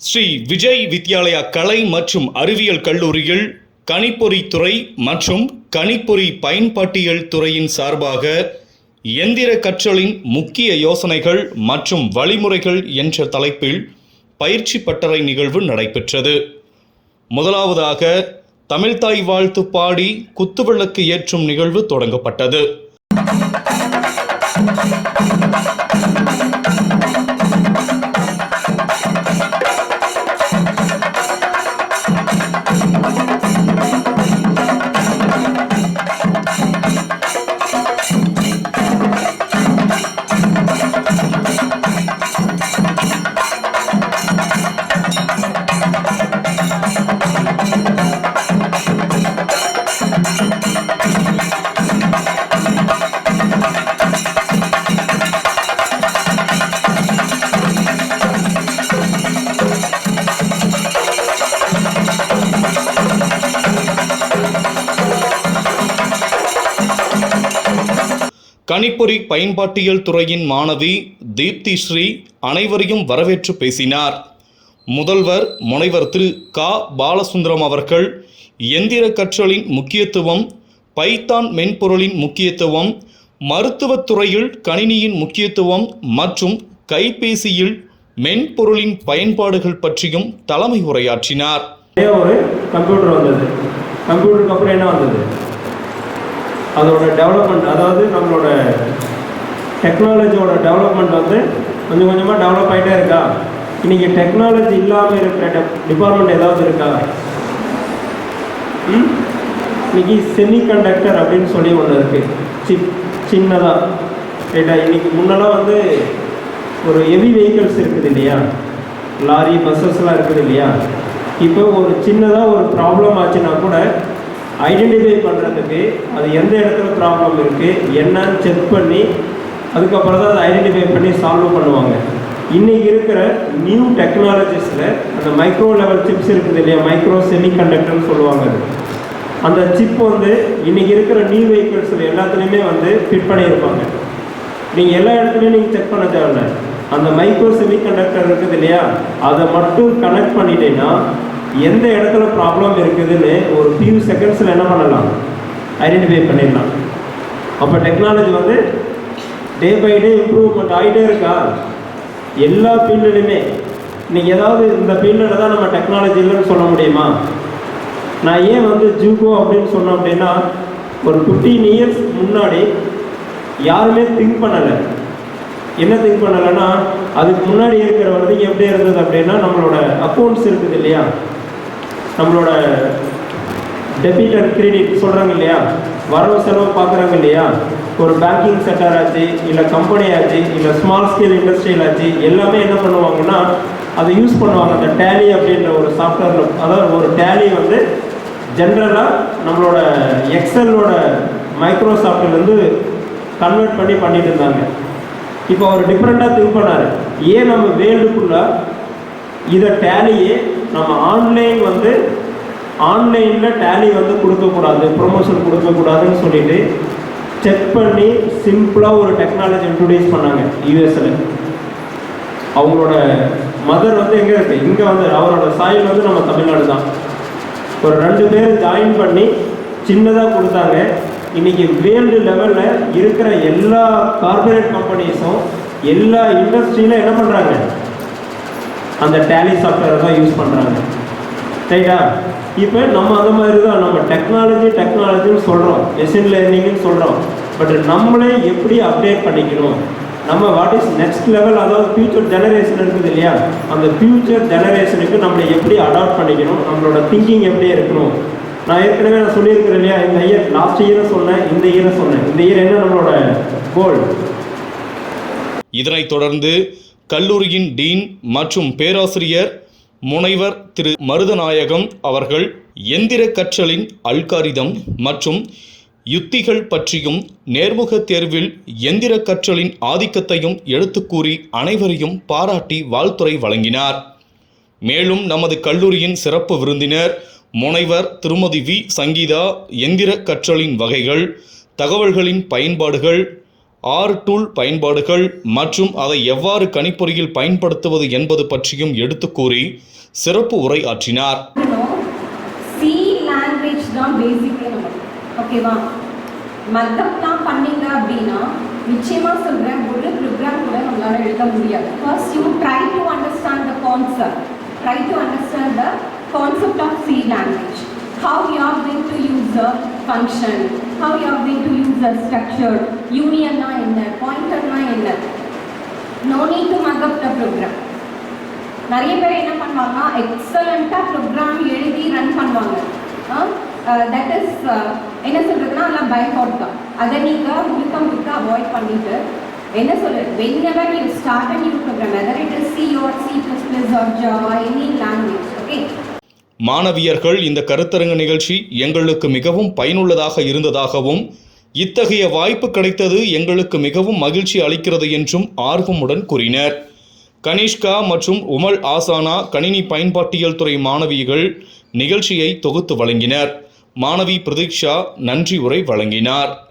ஸ்ரீ விஜய் வித்யாலயா கலை மற்றும் அறிவியல் கல்லூரியில் கணிப்பொறி துறை மற்றும் கணிப்பொறி பயன்பாட்டியல் துறையின் சார்பாக எந்திர கற்றலின் முக்கிய யோசனைகள் மற்றும் வழிமுறைகள் என்ற தலைப்பில் பயிற்சி பட்டறை நிகழ்வு நடைபெற்றது. முதலாவதாக தமிழ்தாய் வாழ்த்து பாடி குத்துவிளக்கு ஏற்றும் நிகழ்வு தொடங்கப்பட்டது. கணிப்பொறி பயன்பாட்டியல் துறையின் மாணவி தீப்தி ஸ்ரீ அனைவரையும் வரவேற்று பேசினார். முதல்வர் முனைவர் திரு. கா. பாலசுந்தரம் அவர்கள் எந்திர கற்றலின் முக்கியத்துவம் பைத்தான் மென்பொருளின் முக்கியத்துவம் மருத்துவத்துறையில் கணினியின் முக்கியத்துவம் மற்றும் கைபேசியில் மென்பொருளின் பயன்பாடுகள் பற்றியும் தலைமை உரையாற்றினார். ஒரு கம்ப்யூட்டர் வந்தது. கம்ப்யூட்டருக்கு அப்புறம் என்ன வந்தது? அதோட டெவலப்மெண்ட் அதாவது நம்மளோட டெக்னாலஜியோட டெவலப்மெண்ட் வந்து கொஞ்சம் கொஞ்சமாக டெவலப் ஆகிட்டே இருக்கா? இன்னைக்கு டெக்னாலஜி இல்லாமல் இருக்கிற டிபார்ட்மெண்ட் ஏதாவது இருக்கா? ம்? இன்னைக்கு செமிகண்டக்டர் அப்படின்னு சொல்லி ஒன்று இருக்குது சிப் சின்னதாக ரைட்டா இன்னைக்கு முன்னெல்லாம் வந்து ஒரு ஹெவி வெஹிக்கிள்ஸ் இருக்குது இல்லையா? லாரி பஸ்ஸஸ்லாம் இருக்குது இல்லையா? இப்போ ஒரு சின்னதாக ஒரு ப்ராப்ளம் ஆச்சுன்னா கூட ஐடென்டிஃபை பண்ணுறதுக்கு அது எந்த இடத்துல ப்ராப்ளம் இருக்குது என்னன்னு செக் பண்ணி அதுக்கப்புறம் தான் அதை ஐடென்டிஃபை பண்ணி சால்வ் பண்ணுவாங்க. இன்றைக்கி இருக்கிற நியூ டெக்னாலஜிஸில் அந்த மைக்ரோ லெவல் சிப்ஸ் இருக்குது இல்லையா? மைக்ரோ செமிகண்டக்டர்னு சொல்லுவாங்க அந்த சிப் வந்து இன்றைக்கி இருக்கிற நியூ வெஹிக்கிள்ஸில் எல்லாத்துலேயுமே வந்து ஃபிட் பண்ணியிருப்பாங்க. நீங்கள் எல்லா இடத்துலையும் நீங்கள் செக் பண்ண தேவையில்ல. அந்த மைக்ரோ செமிகண்டக்டர் இருக்குது இல்லையா? அதை மட்டும் கனெக்ட் பண்ணிட்டேன்னா எந்த இடத்துல ப்ராப்ளம் இருக்குதுன்னு ஒரு ஃபியூ செகண்ட்ஸில் என்ன பண்ணலாம்? ஐடென்டிஃபை பண்ணிடலாம். அப்போ டெக்னாலஜி வந்து டே பை டே இம்ப்ரூவ்மெண்ட் ஆகிட்டே இருக்கா? எல்லா ஃபீல்டுலையுமே இன்னைக்கு ஏதாவது இந்த ஃபீல்டில் தான் நம்ம டெக்னாலஜி இல்லைன்னு சொல்ல முடியுமா? நான் ஏன் வந்து ஜூகோ அப்படின்னு சொன்னேன் அப்படின்னா ஒரு ஃபிஃப்டீன் இயர்ஸ் முன்னாடி யாருமே திங்க் பண்ணலை. என்ன திங்க் பண்ணலைன்னா அதுக்கு முன்னாடி இருக்கிற வந்து எப்படி இருந்தது அப்படின்னா நம்மளோட அக்கௌண்ட்ஸ் இருக்குது இல்லையா? நம்மளோட டெபிட் அண்ட் கிரெடிட் சொல்கிறாங்க இல்லையா? வரவு செலவு பார்க்குறாங்க இல்லையா? ஒரு பேங்கிங் செக்டர் ஆச்சு இல்லை கம்பெனி ஆச்சு இல்லை ஸ்மால் ஸ்கேல் இண்டஸ்ட்ரியல் ஆச்சு எல்லாமே என்ன பண்ணுவாங்கன்னா அதை யூஸ் பண்ணுவாங்க. அந்த டேலி அப்படின்ற ஒரு சாஃப்ட்வேரில் அதாவது ஒரு டேலி வந்து ஜென்ரலாக நம்மளோட எக்ஸலோட மைக்ரோசாஃப்ட்லேருந்து கன்வெர்ட் பண்ணி பண்ணிட்டு இருந்தாங்க. இப்போ அவர் டிஃப்ரெண்ட்டாக திங்க் பண்ணார். ஏன் நம்ம வேர்ல்டுக்குள்ளே இதை டேலியே நம்ம ஆன்லைன் வந்து ஆன்லைனில் டேலி வந்து கொடுக்கக்கூடாது ப்ரொமோஷன் கொடுக்கக்கூடாதுன்னு சொல்லிட்டு செக் பண்ணி சிம்பிளாக ஒரு டெக்னாலஜி இன்ட்ரடியூஸ் பண்ணாங்க யூஎஸில் அவங்களோட மதர் வந்து எங்கே இருக்குது இங்கே வந்து அவரோட சாயில் வந்து நம்ம தமிழ்நாடு தான் ஒரு ரெண்டு பேர் ஜாயின் பண்ணி சின்னதாக கொடுத்தாங்க. இன்றைக்கி வேர்ல்டு லெவலில் இருக்கிற எல்லா கார்பரேட் கம்பெனிஸும் எல்லா இண்டஸ்ட்ரியிலும் என்ன பண்ணுறாங்க அந்த டேலி சாஃப்ட்வேரை தான் யூஸ் பண்ணுறாங்க ரைட்டா இப்போ நம்ம அந்த மாதிரி தான் நம்ம டெக்னாலஜி டெக்னாலஜின்னு சொல்கிறோம் மெஷின் லேர்னிங்னு சொல்கிறோம் பட் நம்மளே எப்படி அப்டேட் பண்ணிக்கணும்? நம்ம வாட் இஸ் நெக்ஸ்ட் லெவல் அதாவது ஃபியூச்சர் ஜெனரேஷன் இருக்குது இல்லையா? அந்த ஃபியூச்சர் ஜெனரேஷனுக்கு நம்மளை எப்படி அடாப்ட் பண்ணிக்கணும்? நம்மளோட திங்கிங் எப்படி இருக்கணும்? நான் ஏற்கனவே நான் சொல்லியிருக்கிறேன் இல்லையா? இந்த இயர் லாஸ்ட் இயரை சொன்னேன் இந்த இயரை சொன்னேன். இந்த இயர் என்ன நம்மளோட கோல் இதனைத் தொடர்ந்து கல்லூரியின் டீன் மற்றும் பேராசிரியர் முனைவர் திரு. மருதநாயகம் அவர்கள் எந்திர கற்றலின் அல்காரிதம் மற்றும் யுத்திகள் பற்றியும் நேர்முக தேர்வில் எந்திர கற்றலின் ஆதிக்கத்தையும் எடுத்துக்கூறி அனைவரையும் பாராட்டி வாழ்த்துரை வழங்கினார். மேலும் நமது கல்லூரியின் சிறப்பு விருந்தினர் முனைவர் திருமதி வி. சங்கீதா எந்திர கற்றலின் வகைகள் தகவல்களின் பயன்பாடுகள் ஆர் டூல் பயன்பாடுகள் மற்றும் அதை எவ்வாறு கணிப்பொறியில் பயன்படுத்துவது என்பது பற்றியும் எடுத்து கூறி சிறப்பு உரை ஆற்றினார். சி லாங்குவேஜ் தான் பேசிக்கே நமக்கு ஓகேவா மத்தப்லாம் பண்ணீங்க அப்படின்னா நிச்சயமா சொல்றேன் ஒரு ப்ரோக்ராம் கூட நம்மளால எழுத முடியாது. First you try to understand the concept try to understand the concept of C language how you are going to use a function. How you are going to use யூனியன்னா என்ன? பாயிண்டர்னா என்ன? No need to mug the program நிறைய பேர் என்ன பண்ணுவாங்கன்னா எக்ஸலண்ட்டாக program எழுதி ரன் பண்ணுவாங்க. தட் இஸ் என்ன சொல்கிறதுனா அதெல்லாம் பயப்போட் தான். அதை நீங்கள் முழுக்க முழுக்க அவாய்ட் பண்ணிட்டு என்ன சொல்கிறது whenever you start and new program whether it is C or C plus plus or Java any language okay மாணவியர்கள் இந்த கருத்தரங்க நிகழ்ச்சி எங்களுக்கு மிகவும் பயனுள்ளதாக இருந்ததாகவும் இத்தகைய வாய்ப்பு கிடைத்தது எங்களுக்கு மிகவும் மகிழ்ச்சி அளிக்கிறது என்றும் ஆர்வமுடன் கூறினர். கனிஷ்கா மற்றும் உமல் ஆசானா கணினி பயன்பாட்டியல் துறை மாணவிகள் நிகழ்ச்சியை தொகுத்து வழங்கினர். மாணவி பிரதீக்ஷா நன்றி உரை வழங்கினார்.